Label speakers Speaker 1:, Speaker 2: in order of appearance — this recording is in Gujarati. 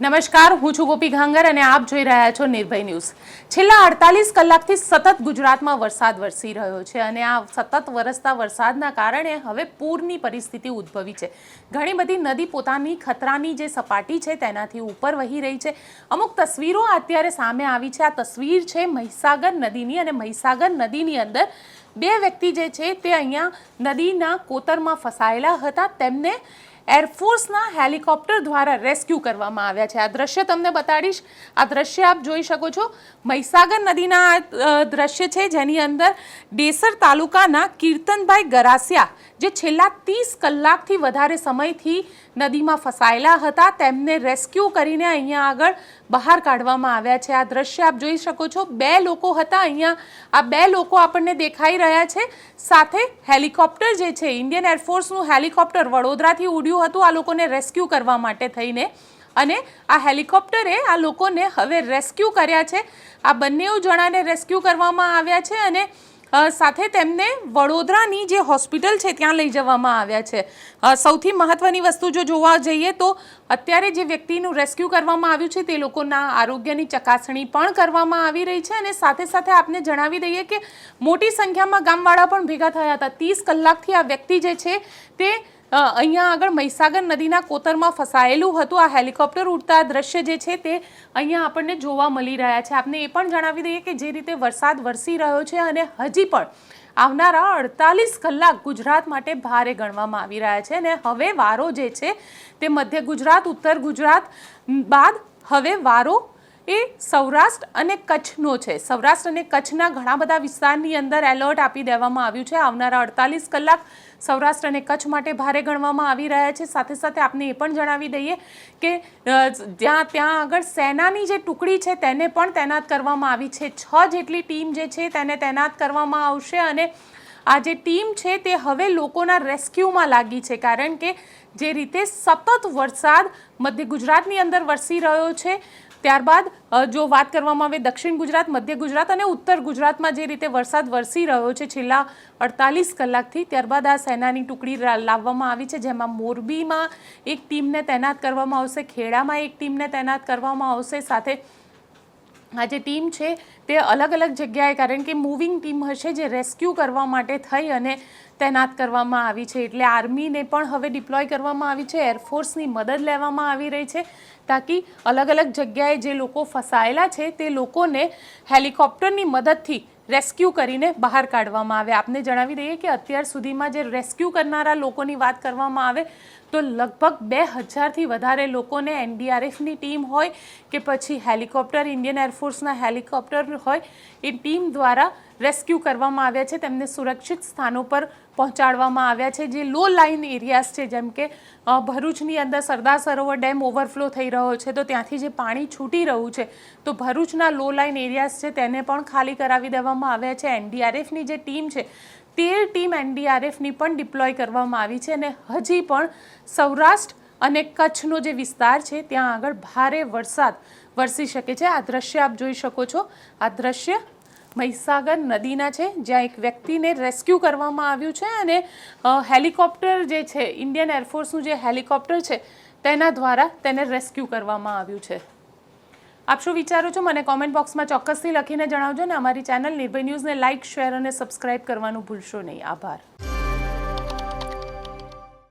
Speaker 1: નમસ્કાર, હું છું ગોપી ઘાંગર અને આપ જોઈ રહ્યા છો નિર્ભય ન્યૂઝ. છેલ્લા અડતાલીસ કલાકથી સતત ગુજરાતમાં વરસાદ વરસી રહ્યો છે અને આ સતત વરસતા વરસાદના કારણે હવે પૂરની પરિસ્થિતિ ઉદ્ભવી છે. ઘણી બધી નદી પોતાની ખતરાની જે સપાટી છે તેનાથી ઉપર વહી રહી છે. અમુક તસવીરો અત્યારે સામે આવી છે. આ તસવીર છે મહીસાગર નદીની અને મહીસાગર નદીની અંદર બે વ્યક્તિ જે છે તે અહીંયા નદીના કોતરમાં ફસાયેલા હતા. તેમને એરફોર્સના હેલિકોપ્ટર દ્વારા રેસ્ક્યુ કરવામાં આવ્યા છે. આ દ્રશ્ય તમને બતાડીશ. આ દ્રશ્ય આપ જોઈ શકો છો. મહીસાગર નદીના દ્રશ્ય છે, જેની અંદર ડેસર તાલુકાના કીર્તનભાઈ ગરાસિયા, જે છેલ્લા ત્રીસ કલાકથી વધારે સમયથી નદીમાં ફસાયેલા હતા, તેમને રેસ્ક્યુ કરીને અહીંયા આગળ બહાર કાઢવામાં આવ્યા છે. આ દ્રશ્ય આપ જોઈ શકો છો. બે લોકો હતા અહીંયા. આ બે લોકો આપણને દેખાઈ રહ્યા છે. સાથે હેલિકોપ્ટર જે છે, ઇન્ડિયન એરફોર્સનું હેલિકોપ્ટર વડોદરાથી ઉડ્યું હતું આ લોકોને રેસ્ક્યુ કરવા માટે થઈને. અને આ હેલિકોપ્ટરે આ લોકોને હવે રેસ્ક્યુ કર્યા છે. આ બંને જણાને રેસ્ક્યુ કરવામાં આવ્યા છે અને સાથે તેમને વડોદરાની જે હોસ્પિટલ છે ત્યાં લઈ જવામાં આવ્યા છે. સૌથી મહત્વની વસ્તુ જો જોવા જઈએ તો અત્યારે જે વ્યક્તિનું રેસ્ક્યુ કરવામાં આવ્યું છે તે લોકોના આરોગ્યની ચકાસણી પણ કરવામાં આવી રહી છે અને સાથે સાથે આપને જણાવી દઈએ કે મોટી સંખ્યામાં ગામવાળા પણ ભેગા થયા હતા. ત્રીસ કલાકથી આ વ્યક્તિ જે છે તે અહીંયા આગળ મહીસાગર નદીના કોતરમાં ફસાયેલું હતું. આ હેલિકોપ્ટર ઉડતા દ્રશ્ય જે છે તે અહીંયા આપણને જોવા મળી રહ્યા છે. આપને એ પણ જણાવી દઈએ કે જે રીતે વરસાદ વરસી રહ્યો છે અને હજી પણ આવનારા અડતાલીસ કલાક ગુજરાત માટે ભારે ગણવામાં આવી રહ્યા છે અને હવે વારો જે છે તે મધ્ય ગુજરાત, ઉત્તર ગુજરાત બાદ હવે વારો એ સૌરાષ્ટ્ર અને કચ્છનો છે. સૌરાષ્ટ્ર અને કચ્છના ઘણા બધા વિસ્તારની અંદર એલર્ટ આપી દેવામાં આવ્યું છે. આવનારા અડતાલીસ કલાક સૌરાષ્ટ્ર અને કચ્છ માટે ભારે ગણવામાં આવી રહ્યા છે. સાથે સાથે આપને એ પણ જણાવી દઈએ કે જ્યાં ત્યાં આગળ સેનાની જે ટુકડી છે તેને પણ તૈનાત કરવામાં આવી છે. છ જેટલી ટીમ જે છે તેને તૈનાત કરવામાં આવશે અને આ જે ટીમ છે તે હવે લોકોના રેસ્ક્યુમાં લાગી છે. કારણ કે જે રીતે સતત વરસાદ મધ્ય ગુજરાતની અંદર વરસી રહ્યો છે ત્યારબાદ જો વાત કરવામાં આવે દક્ષિણ ગુજરાત, મધ્ય ગુજરાત અને ઉત્તર ગુજરાતમાં જે રીતે વરસાદ વરસી રહ્યો છે છેલ્લા અડતાલીસ કલાકથી, ત્યારબાદ આ સેનાની ટુકડી લાવવામાં આવી છે જેમાં મોરબીમાં એક ટીમને તૈનાત કરવામાં આવશે, ખેડામાં એક ટીમને તૈનાત કરવામાં આવશે. સાથે આ જે ટીમ છે તે અલગ અલગ જગ્યાએ કારણ કે મૂવિંગ ટીમ હશે જે રેસ્ક્યુ કરવા માટે થઈ અને તૈનાત કરવામાં આવી છે. એટલે આર્મીને પણ હવે ડિપ્લોય કરવામાં આવી છે, એરફોર્સની મદદ લેવામાં આવી રહી છે, તાકી અલગ અલગ જગ્યાએ જે લોકો ફસાયેલા છે તે લોકોને હેલિકોપ્ટરની મદદથી રેસ્ક્યુ કરીને બહાર કાઢવામાં આવે. આપને જણાવી દઈએ કે અત્યાર સુધીમાં જે રેસ્ક્યુ કરનારા લોકોની વાત કરવામાં આવે તો લગભગ બે હજારથી વધારે લોકોને એનડીઆરએફની ટીમ હોય કે પછી હેલિકોપ્ટર, ઇન્ડિયન એરફોર્સના હેલિકોપ્ટર હોય એ ટીમ દ્વારા રેસ્ક્યુ કરવામાં આવ્યા છે. તેમને સુરક્ષિત સ્થાનો પર પહોંચાડવામાં આવ્યા છે. જે લો લાઇન એરિયાઝ છે, જેમ કે ભરૂચની અંદર સરદાર સરોવર ડેમ ઓવરફ્લો થઈ રહ્યો છે, તો ત્યાંથી જે પાણી છૂટી રહ્યું છે, તો ભરૂચના લો લાઇન એરિયાઝ છે, તેને પણ ખાલી કરાવી દેવામાં આવ્યા છે. એનડીઆરએફની જે ટીમ છે, તેર ટીમ એનડીઆરએફની પણ ડિપ્લોય કરવામાં આવી છે અને હજી પણ સૌરાષ્ટ્ર અને કચ્છનો જે વિસ્તાર છે, ત્યાં આગળ ભારે વરસાદ વરસી શકે છે. આ દ્રશ્ય આપ જોઈ શકો છો. આ દ્રશ્ય મહીસાગર નદીના છે, જ્યાં એક વ્યક્તિને રેસ્ક્યુ કરવામાં આવ્યું છે અને હેલિકોપ્ટર જે છે, ઇન્ડિયન એરફોર્સનું જે હેલિકોપ્ટર છે, તેના દ્વારા તેને રેસ્ક્યુ કરવામાં આવ્યું છે. આપ શું વિચારો છો? મને કોમેન્ટ બોક્સમાં ચોક્કસથી લખીને જણાવજો ને અમારી ચેનલ નિર્ભય ન્યૂઝને લાઇક શેર અને સબસ્ક્રાઇબ કરવાનું ભૂલશો નહીં. આભાર.